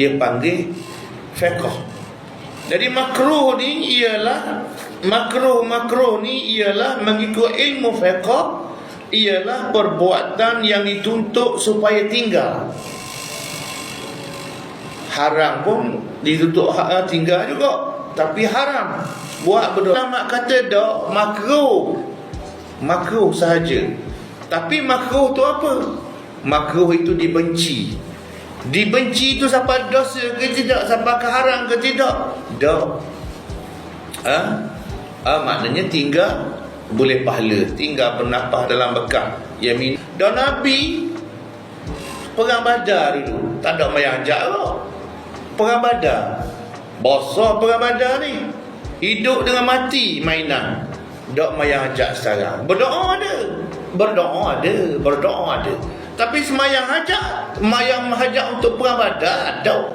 dia panggil fiqh. Jadi makruh ni ialah makruh-makruh ni ialah mengikut ilmu fiqh ialah perbuatan yang dituntut supaya tinggal. Haram pun dituntut ha- tinggal juga. Tapi haram. Buat berdoa. Mak kata dok makruh. Makruh sahaja. Tapi makruh tu apa? Makruh itu dibenci. Dibenci itu sampai dosa ke tidak? Sampai ke haram ke tidak? Tak. Ha? Ha, maknanya tinggal boleh pahala. Tinggal bernafas dalam bekam. Yamin. Dan Nabi perang badar dulu. Tak ada mayang kok. Perang badar. Bosor perang badar ni. Hidup dengan mati mainan. Dok mayang ajak sekarang. Berdoa ada. Berdoa ada. Berdoa ada. Tapi semayang hajat. Mayang hajat untuk perang badar. Tak.